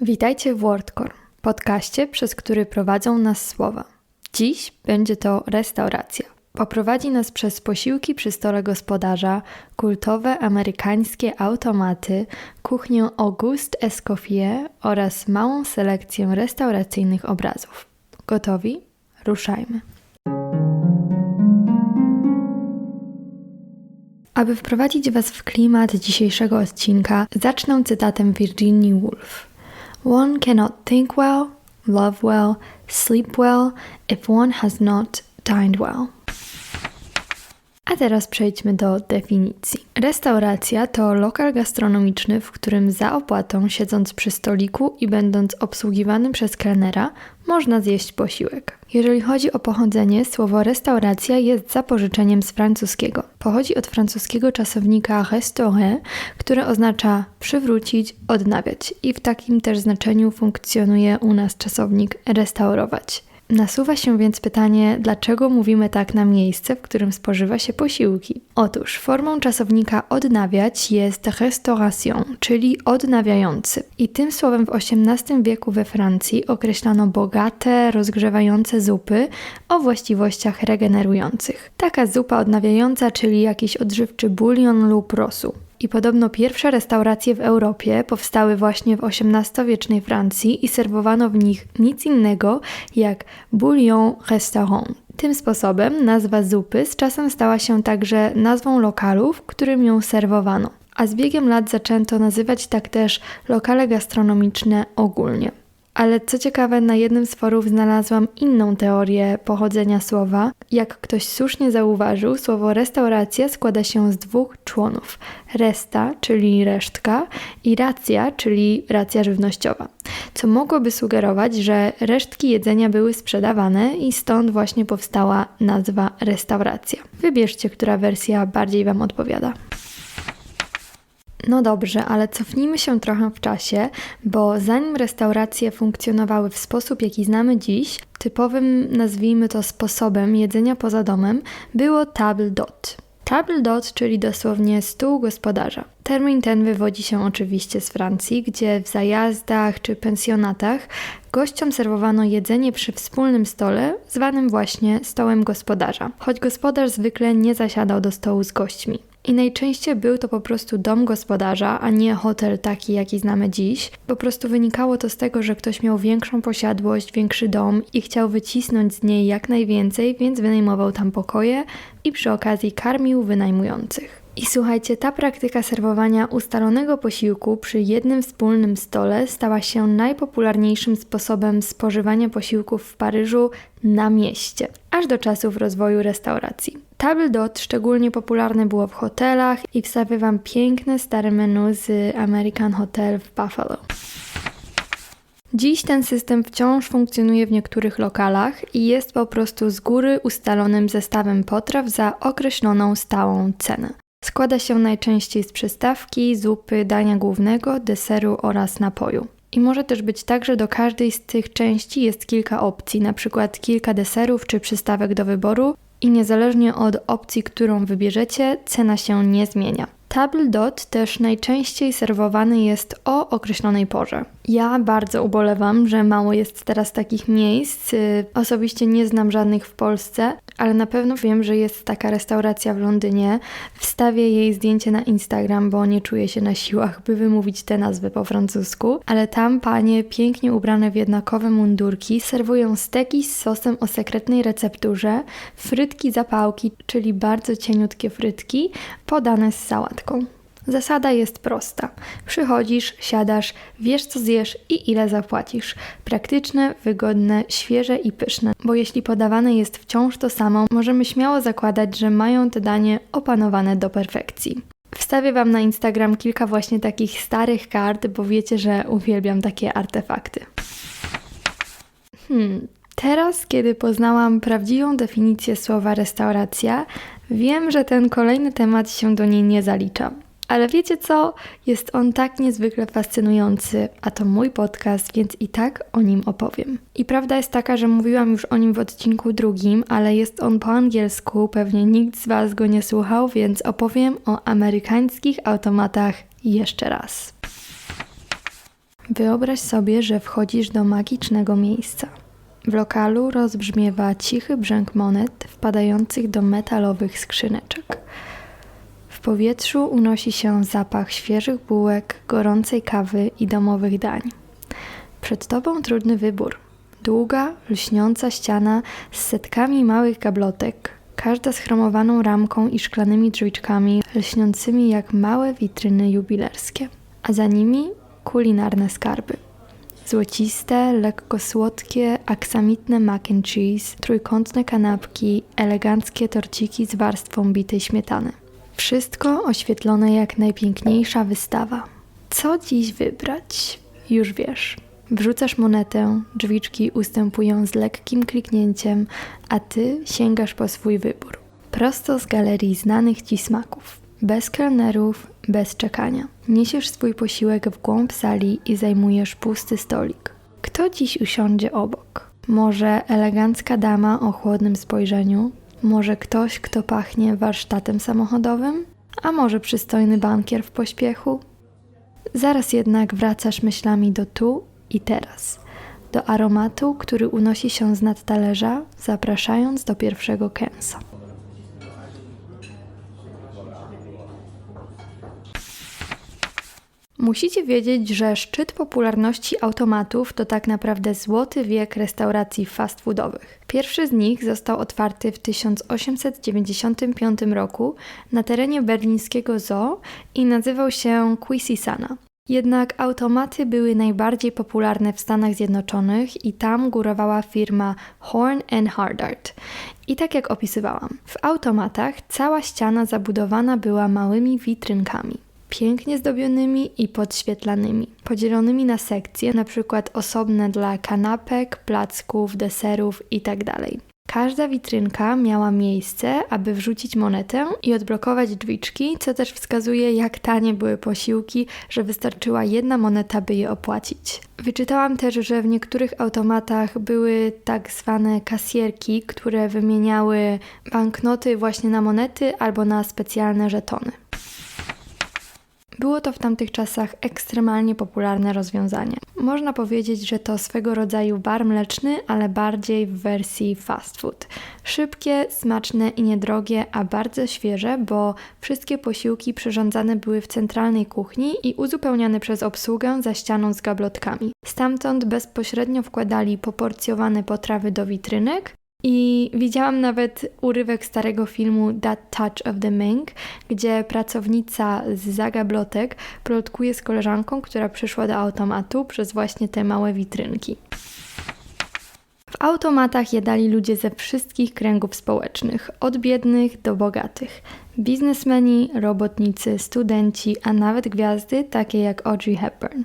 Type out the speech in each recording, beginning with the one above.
Witajcie w WordCore, podcaście, przez który prowadzą nas słowa. Dziś będzie to restauracja. Poprowadzi nas przez posiłki przy stole gospodarza, kultowe amerykańskie automaty, kuchnię Auguste Escoffier oraz małą selekcję restauracyjnych obrazów. Gotowi? Ruszajmy. Aby wprowadzić Was w klimat dzisiejszego odcinka, zacznę cytatem Virginia Woolf. One cannot think well, love well, sleep well if one has not dined well. A teraz przejdźmy do definicji. Restauracja to lokal gastronomiczny, w którym za opłatą, siedząc przy stoliku i będąc obsługiwanym przez kelnera, można zjeść posiłek. Jeżeli chodzi o pochodzenie, słowo restauracja jest zapożyczeniem z francuskiego. Pochodzi od francuskiego czasownika restaurer, które oznacza przywrócić, odnawiać i w takim też znaczeniu funkcjonuje u nas czasownik restaurować. Nasuwa się więc pytanie, dlaczego mówimy tak na miejsce, w którym spożywa się posiłki? Otóż formą czasownika odnawiać jest restauration, czyli odnawiający. I tym słowem w XVIII wieku we Francji określano bogate, rozgrzewające zupy o właściwościach regenerujących. Taka zupa odnawiająca, czyli jakiś odżywczy bulion lub rosół. I podobno pierwsze restauracje w Europie powstały właśnie w XVIII-wiecznej Francji i serwowano w nich nic innego jak bouillon restaurant. Tym sposobem nazwa zupy z czasem stała się także nazwą lokalu, w którym ją serwowano. A z biegiem lat zaczęto nazywać tak też lokale gastronomiczne ogólnie. Ale co ciekawe, na jednym z forów znalazłam inną teorię pochodzenia słowa. Jak ktoś słusznie zauważył, słowo restauracja składa się z dwóch członów: resta, czyli resztka, i racja, czyli racja żywnościowa. Co mogłoby sugerować, że resztki jedzenia były sprzedawane i stąd właśnie powstała nazwa restauracja. Wybierzcie, która wersja bardziej Wam odpowiada. No dobrze, ale cofnijmy się trochę w czasie, bo zanim restauracje funkcjonowały w sposób, jaki znamy dziś, typowym, nazwijmy to sposobem jedzenia poza domem było table d'hôte. Table d'hôte, czyli dosłownie stół gospodarza. Termin ten wywodzi się oczywiście z Francji, gdzie w zajazdach czy pensjonatach gościom serwowano jedzenie przy wspólnym stole, zwanym właśnie stołem gospodarza, choć gospodarz zwykle nie zasiadał do stołu z gośćmi. I najczęściej był to po prostu dom gospodarza, a nie hotel taki, jaki znamy dziś. Po prostu wynikało to z tego, że ktoś miał większą posiadłość, większy dom i chciał wycisnąć z niej jak najwięcej, więc wynajmował tam pokoje i przy okazji karmił wynajmujących. I słuchajcie, ta praktyka serwowania ustalonego posiłku przy jednym wspólnym stole stała się najpopularniejszym sposobem spożywania posiłków w Paryżu na mieście, aż do czasów rozwoju restauracji. Table d'hôte szczególnie popularne było w hotelach i wstawię Wam piękne stare menu z American Hotel w Buffalo. Dziś ten system wciąż funkcjonuje w niektórych lokalach i jest po prostu z góry ustalonym zestawem potraw za określoną stałą cenę. Składa się najczęściej z przystawki, zupy, dania głównego, deseru oraz napoju. I może też być tak, że do każdej z tych części jest kilka opcji, na przykład kilka deserów czy przystawek do wyboru i niezależnie od opcji, którą wybierzecie, cena się nie zmienia. Table dot też najczęściej serwowany jest o określonej porze. Ja bardzo ubolewam, że mało jest teraz takich miejsc. Osobiście nie znam żadnych w Polsce, ale na pewno wiem, że jest taka restauracja w Londynie. Wstawię jej zdjęcie na Instagram, bo nie czuję się na siłach, by wymówić tę nazwę po francusku. Ale tam panie, pięknie ubrane w jednakowe mundurki, serwują steki z sosem o sekretnej recepturze, frytki zapałki, czyli bardzo cieniutkie frytki, podane z Zasada jest prosta. Przychodzisz, siadasz, wiesz co zjesz i ile zapłacisz. Praktyczne, wygodne, świeże i pyszne. Bo jeśli podawane jest wciąż to samo, możemy śmiało zakładać, że mają te danie opanowane do perfekcji. Wstawię Wam na Instagram kilka właśnie takich starych kart, bo wiecie, że uwielbiam takie artefakty. Hmm, teraz, kiedy poznałam prawdziwą definicję słowa restauracja, wiem, że ten kolejny temat się do niej nie zalicza. Ale wiecie co? Jest on tak niezwykle fascynujący, a to mój podcast, więc i tak o nim opowiem. I prawda jest taka, że mówiłam już o nim w odcinku drugim, ale jest on po angielsku, pewnie nikt z Was go nie słuchał, więc opowiem o amerykańskich automatach jeszcze raz. Wyobraź sobie, że wchodzisz do magicznego miejsca. W lokalu rozbrzmiewa cichy brzęk monet wpadających do metalowych skrzyneczek. W powietrzu unosi się zapach świeżych bułek, gorącej kawy i domowych dań. Przed tobą trudny wybór. Długa, lśniąca ściana z setkami małych gablotek, każda z chromowaną ramką i szklanymi drzwiczkami lśniącymi jak małe witryny jubilerskie. A za nimi kulinarne skarby. Złociste, lekko słodkie, aksamitne mac and cheese, trójkątne kanapki, eleganckie torciki z warstwą bitej śmietany. Wszystko oświetlone jak najpiękniejsza wystawa. Co dziś wybrać? Już wiesz. Wrzucasz monetę, drzwiczki ustępują z lekkim kliknięciem, a ty sięgasz po swój wybór. Prosto z galerii znanych ci smaków. Bez kelnerów, bez czekania. Niesiesz swój posiłek w głąb sali i zajmujesz pusty stolik. Kto dziś usiądzie obok? Może elegancka dama o chłodnym spojrzeniu? Może ktoś, kto pachnie warsztatem samochodowym? A może przystojny bankier w pośpiechu? Zaraz jednak wracasz myślami do tu i teraz, do aromatu, który unosi się z nad talerza, zapraszając do pierwszego kęsa. Musicie wiedzieć, że szczyt popularności automatów to tak naprawdę złoty wiek restauracji fast foodowych. Pierwszy z nich został otwarty w 1895 roku na terenie berlińskiego zoo i nazywał się Quisisana. Jednak automaty były najbardziej popularne w Stanach Zjednoczonych i tam górowała firma Horn Hardart. I tak jak opisywałam, w automatach cała ściana zabudowana była małymi witrynkami pięknie zdobionymi i podświetlanymi, podzielonymi na sekcje, przykład osobne dla kanapek, placków, deserów itd. Każda witrynka miała miejsce, aby wrzucić monetę i odblokować drzwiczki, co też wskazuje, jak tanie były posiłki, że wystarczyła jedna moneta, by je opłacić. Wyczytałam też, że w niektórych automatach były tak zwane kasierki, które wymieniały banknoty właśnie na monety albo na specjalne żetony. Było to w tamtych czasach ekstremalnie popularne rozwiązanie. Można powiedzieć, że to swego rodzaju bar mleczny, ale bardziej w wersji fast food. Szybkie, smaczne i niedrogie, a bardzo świeże, bo wszystkie posiłki przyrządzane były w centralnej kuchni i uzupełniane przez obsługę za ścianą z gablotkami. Stamtąd bezpośrednio wkładali poporcjowane potrawy do witrynek, i widziałam nawet urywek starego filmu That Touch of the Mink, gdzie pracownica z zagablotek plotkuje z koleżanką, która przyszła do automatu przez właśnie te małe witrynki. W automatach jadali ludzie ze wszystkich kręgów społecznych, od biednych do bogatych. Biznesmeni, robotnicy, studenci, a nawet gwiazdy takie jak Audrey Hepburn.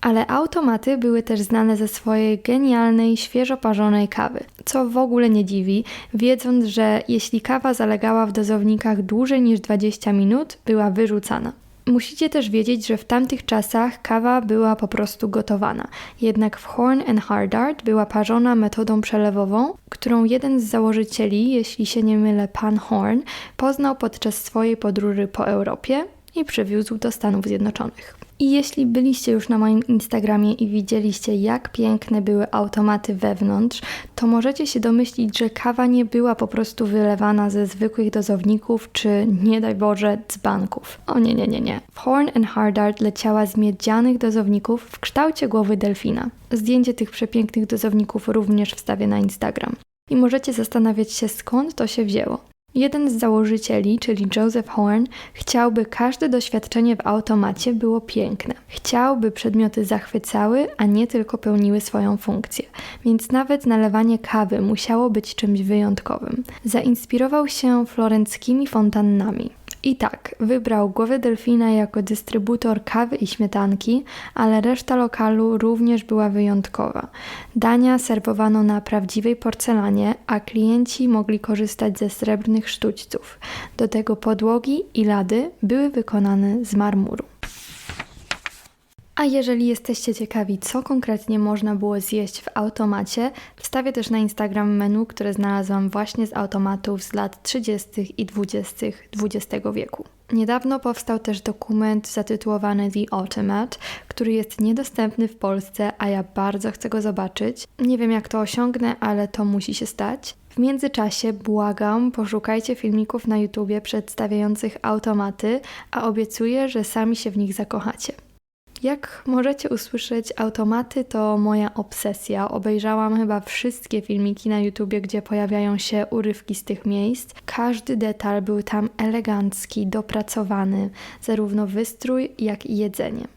Ale automaty były też znane ze swojej genialnej, świeżo parzonej kawy, co w ogóle nie dziwi, wiedząc, że jeśli kawa zalegała w dozownikach dłużej niż 20 minut, była wyrzucana. Musicie też wiedzieć, że w tamtych czasach kawa była po prostu gotowana, jednak w Horn and Hardart była parzona metodą przelewową, którą jeden z założycieli, jeśli się nie mylę, pan Horn, poznał podczas swojej podróży po Europie i przywiózł do Stanów Zjednoczonych. I jeśli byliście już na moim Instagramie i widzieliście, jak piękne były automaty wewnątrz, to możecie się domyślić, że kawa nie była po prostu wylewana ze zwykłych dozowników czy, nie daj Boże, dzbanków. O nie, nie, nie, nie. W Horn and Hardart leciała z miedzianych dozowników w kształcie głowy delfina. Zdjęcie tych przepięknych dozowników również wstawię na Instagram. I możecie zastanawiać się, skąd to się wzięło. Jeden z założycieli, czyli Joseph Horn, chciałby każde doświadczenie w automacie było piękne. Chciałby przedmioty zachwycały, a nie tylko pełniły swoją funkcję. Więc nawet nalewanie kawy musiało być czymś wyjątkowym. Zainspirował się florenckimi fontannami. I tak, wybrał głowę delfina jako dystrybutor kawy i śmietanki, ale reszta lokalu również była wyjątkowa. Dania serwowano na prawdziwej porcelanie, a klienci mogli korzystać ze srebrnych sztućców. Do tego podłogi i lady były wykonane z marmuru. A jeżeli jesteście ciekawi, co konkretnie można było zjeść w automacie, wstawię też na Instagram menu, które znalazłam właśnie z automatów z lat 30. i 20. XX wieku. Niedawno powstał też dokument zatytułowany The Automat, który jest niedostępny w Polsce, a ja bardzo chcę go zobaczyć. Nie wiem jak to osiągnę, ale to musi się stać. W międzyczasie błagam, poszukajcie filmików na YouTubie przedstawiających automaty, a obiecuję, że sami się w nich zakochacie. Jak możecie usłyszeć, automaty to moja obsesja. Obejrzałam chyba wszystkie filmiki na YouTubie, gdzie pojawiają się urywki z tych miejsc. Każdy detal był tam elegancki, dopracowany, zarówno wystrój, jak i jedzenie.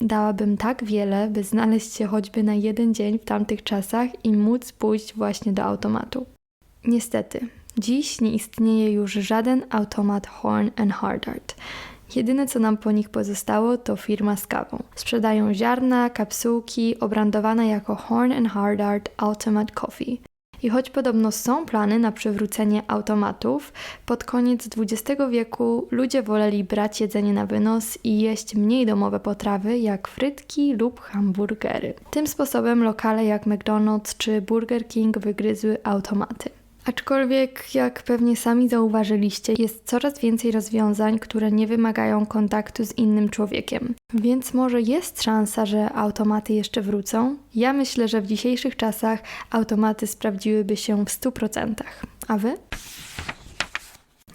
Dałabym tak wiele, by znaleźć się choćby na jeden dzień w tamtych czasach i móc pójść właśnie do automatu. Niestety, dziś nie istnieje już żaden automat Horn and Hardart. Jedyne co nam po nich pozostało to firma z kawą. Sprzedają ziarna, kapsułki obrandowane jako Horn and Hardart Automat Coffee. I choć podobno są plany na przywrócenie automatów, pod koniec XX wieku ludzie woleli brać jedzenie na wynos i jeść mniej domowe potrawy jak frytki lub hamburgery. Tym sposobem lokale jak McDonald's czy Burger King wygryzły automaty. Aczkolwiek, jak pewnie sami zauważyliście, jest coraz więcej rozwiązań, które nie wymagają kontaktu z innym człowiekiem. Więc może jest szansa, że automaty jeszcze wrócą? Ja myślę, że w dzisiejszych czasach automaty sprawdziłyby się w 100%. A wy?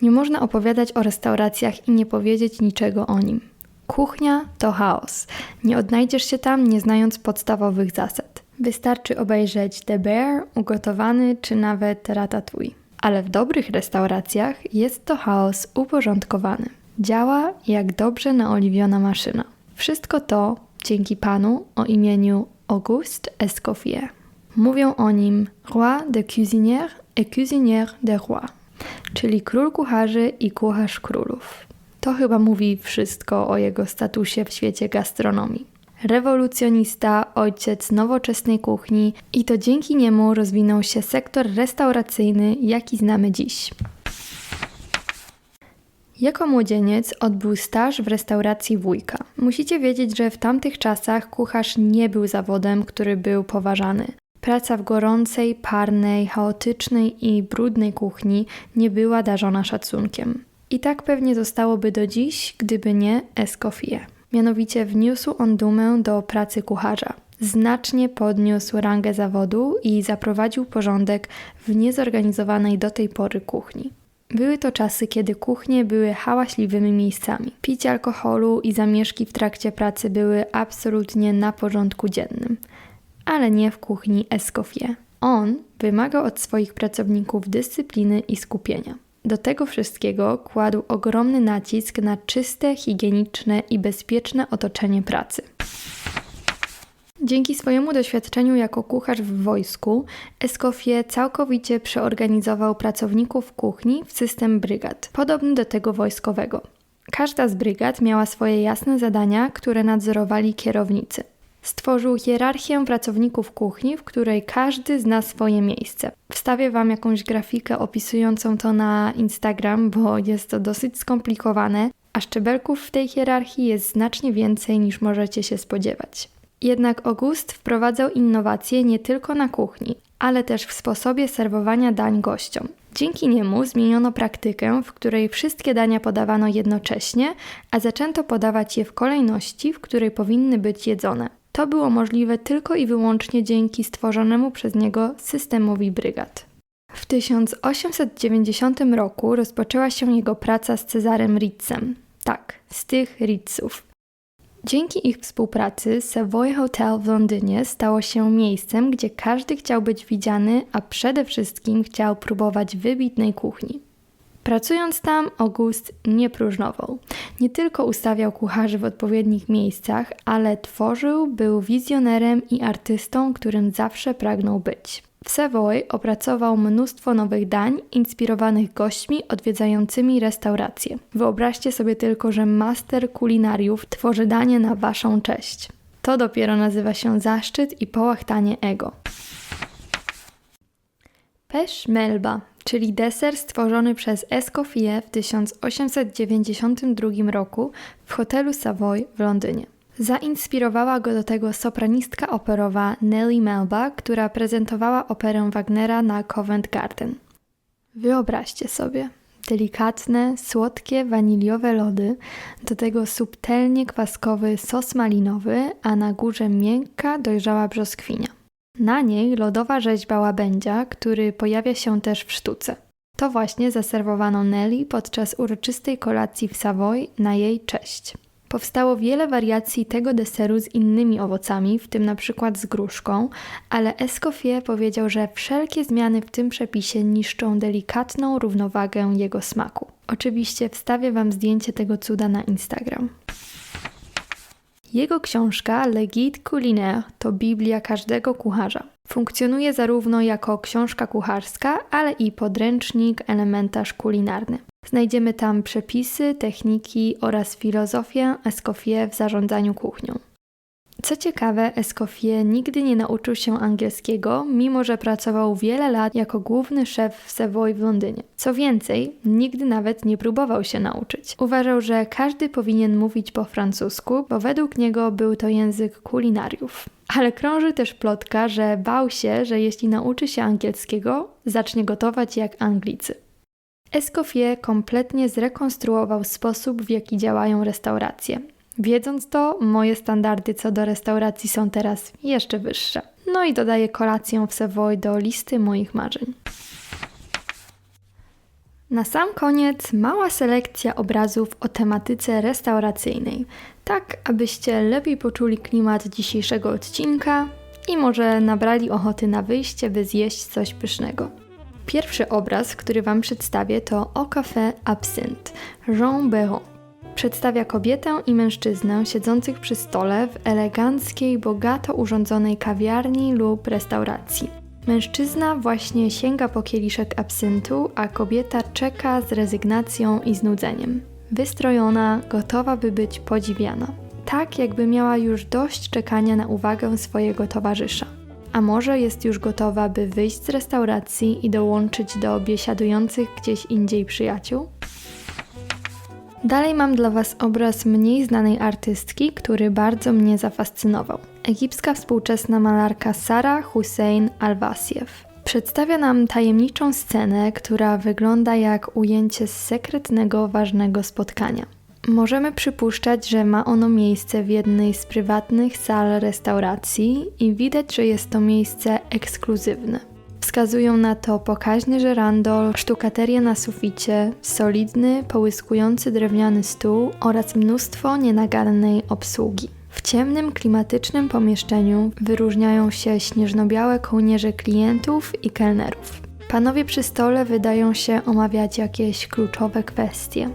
Nie można opowiadać o restauracjach i nie powiedzieć niczego o nim. Kuchnia to chaos. Nie odnajdziesz się tam, nie znając podstawowych zasad. Wystarczy obejrzeć The Bear, ugotowany czy nawet Ratatouille. Ale w dobrych restauracjach jest to chaos uporządkowany. Działa jak dobrze naoliwiona maszyna. Wszystko to dzięki panu o imieniu Auguste Escoffier. Mówią o nim roi de cuisinière et cuisinière de roi, czyli król kucharzy i kucharz królów. To chyba mówi wszystko o jego statusie w świecie gastronomii rewolucjonista, ojciec nowoczesnej kuchni i to dzięki niemu rozwinął się sektor restauracyjny, jaki znamy dziś. Jako młodzieniec odbył staż w restauracji wujka. Musicie wiedzieć, że w tamtych czasach kucharz nie był zawodem, który był poważany. Praca w gorącej, parnej, chaotycznej i brudnej kuchni nie była darzona szacunkiem. I tak pewnie zostałoby do dziś, gdyby nie Escoffier. Mianowicie wniósł on dumę do pracy kucharza. Znacznie podniósł rangę zawodu i zaprowadził porządek w niezorganizowanej do tej pory kuchni. Były to czasy, kiedy kuchnie były hałaśliwymi miejscami. Picie alkoholu i zamieszki w trakcie pracy były absolutnie na porządku dziennym. Ale nie w kuchni Escoffier. On wymagał od swoich pracowników dyscypliny i skupienia. Do tego wszystkiego kładł ogromny nacisk na czyste, higieniczne i bezpieczne otoczenie pracy. Dzięki swojemu doświadczeniu jako kucharz w wojsku, Escoffier całkowicie przeorganizował pracowników kuchni w system brygad, podobny do tego wojskowego. Każda z brygad miała swoje jasne zadania, które nadzorowali kierownicy. Stworzył hierarchię pracowników kuchni, w której każdy zna swoje miejsce. Wstawię Wam jakąś grafikę opisującą to na Instagram, bo jest to dosyć skomplikowane, a szczebelków w tej hierarchii jest znacznie więcej niż możecie się spodziewać. Jednak August wprowadzał innowacje nie tylko na kuchni, ale też w sposobie serwowania dań gościom. Dzięki niemu zmieniono praktykę, w której wszystkie dania podawano jednocześnie, a zaczęto podawać je w kolejności, w której powinny być jedzone. To było możliwe tylko i wyłącznie dzięki stworzonemu przez niego systemowi brygad. W 1890 roku rozpoczęła się jego praca z Cezarem Ritzem. Tak, z tych Ritzów. Dzięki ich współpracy Savoy Hotel w Londynie stało się miejscem, gdzie każdy chciał być widziany, a przede wszystkim chciał próbować wybitnej kuchni. Pracując tam, August nie próżnował. Nie tylko ustawiał kucharzy w odpowiednich miejscach, ale tworzył, był wizjonerem i artystą, którym zawsze pragnął być. W Savoy opracował mnóstwo nowych dań, inspirowanych gośćmi odwiedzającymi restauracje. Wyobraźcie sobie tylko, że master kulinariów tworzy danie na waszą cześć. To dopiero nazywa się zaszczyt i połachtanie ego. Pesz Melba czyli deser stworzony przez Escoffier w 1892 roku w hotelu Savoy w Londynie. Zainspirowała go do tego sopranistka operowa Nellie Melba, która prezentowała operę Wagnera na Covent Garden. Wyobraźcie sobie, delikatne, słodkie, waniliowe lody, do tego subtelnie kwaskowy sos malinowy, a na górze miękka, dojrzała brzoskwinia. Na niej lodowa rzeźba łabędzia, który pojawia się też w sztuce. To właśnie zaserwowano Nelly podczas uroczystej kolacji w Savoy na jej cześć. Powstało wiele wariacji tego deseru z innymi owocami, w tym na przykład z gruszką, ale Escoffier powiedział, że wszelkie zmiany w tym przepisie niszczą delikatną równowagę jego smaku. Oczywiście wstawię Wam zdjęcie tego cuda na Instagram. Jego książka Le Guide Culinaire to Biblia każdego kucharza. Funkcjonuje zarówno jako książka kucharska, ale i podręcznik, elementarz kulinarny. Znajdziemy tam przepisy, techniki oraz filozofię Escoffier w zarządzaniu kuchnią. Co ciekawe, Escoffier nigdy nie nauczył się angielskiego, mimo że pracował wiele lat jako główny szef w Savoy w Londynie. Co więcej, nigdy nawet nie próbował się nauczyć. Uważał, że każdy powinien mówić po francusku, bo według niego był to język kulinariów. Ale krąży też plotka, że bał się, że jeśli nauczy się angielskiego, zacznie gotować jak Anglicy. Escoffier kompletnie zrekonstruował sposób, w jaki działają restauracje. Wiedząc to, moje standardy co do restauracji są teraz jeszcze wyższe. No i dodaję kolację w Savoy do listy moich marzeń. Na sam koniec mała selekcja obrazów o tematyce restauracyjnej, tak abyście lepiej poczuli klimat dzisiejszego odcinka i może nabrali ochoty na wyjście, by zjeść coś pysznego. Pierwszy obraz, który Wam przedstawię, to Au Café Absinthe Jean Béron. Przedstawia kobietę i mężczyznę siedzących przy stole w eleganckiej, bogato urządzonej kawiarni lub restauracji. Mężczyzna właśnie sięga po kieliszek absyntu, a kobieta czeka z rezygnacją i znudzeniem. Wystrojona, gotowa by być podziwiana. Tak, jakby miała już dość czekania na uwagę swojego towarzysza. A może jest już gotowa, by wyjść z restauracji i dołączyć do biesiadujących gdzieś indziej przyjaciół? Dalej mam dla Was obraz mniej znanej artystki, który bardzo mnie zafascynował. Egipska współczesna malarka Sara Hussein Al-Wasiew. Przedstawia nam tajemniczą scenę, która wygląda jak ujęcie z sekretnego, ważnego spotkania. Możemy przypuszczać, że ma ono miejsce w jednej z prywatnych sal restauracji i widać, że jest to miejsce ekskluzywne. Wskazują na to pokaźny żerandol, sztukateria na suficie, solidny, połyskujący drewniany stół oraz mnóstwo nienagannej obsługi. W ciemnym, klimatycznym pomieszczeniu wyróżniają się śnieżno-białe kołnierze klientów i kelnerów. Panowie przy stole wydają się omawiać jakieś kluczowe kwestie.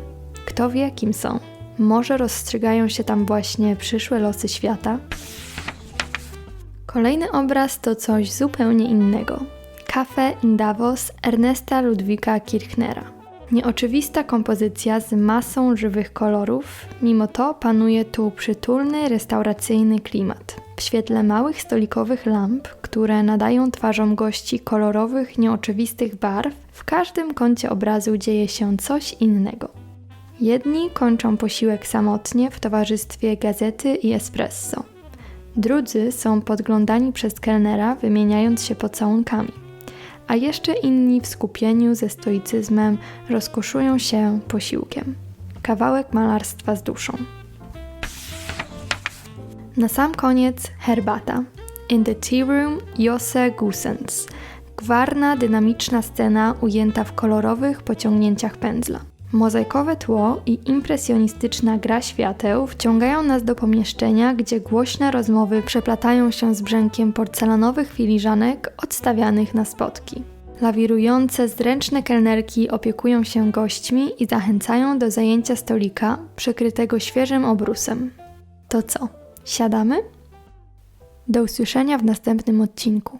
Kto wie, kim są? Może rozstrzygają się tam właśnie przyszłe losy świata? Kolejny obraz to coś zupełnie innego. Cafe in Davos Ernesta Ludwika Kirchnera. Nieoczywista kompozycja z masą żywych kolorów, mimo to panuje tu przytulny, restauracyjny klimat. W świetle małych stolikowych lamp, które nadają twarzom gości kolorowych, nieoczywistych barw, w każdym kącie obrazu dzieje się coś innego. Jedni kończą posiłek samotnie w towarzystwie gazety i espresso. Drudzy są podglądani przez kelnera, wymieniając się pocałunkami a jeszcze inni w skupieniu ze stoicyzmem rozkoszują się posiłkiem. Kawałek malarstwa z duszą. Na sam koniec herbata. In the tea room Josse Gusens. Gwarna, dynamiczna scena ujęta w kolorowych pociągnięciach pędzla. Mozaikowe tło i impresjonistyczna gra świateł wciągają nas do pomieszczenia, gdzie głośne rozmowy przeplatają się z brzękiem porcelanowych filiżanek odstawianych na spotki. Lawirujące, zręczne kelnerki opiekują się gośćmi i zachęcają do zajęcia stolika przykrytego świeżym obrusem. To co? Siadamy? Do usłyszenia w następnym odcinku.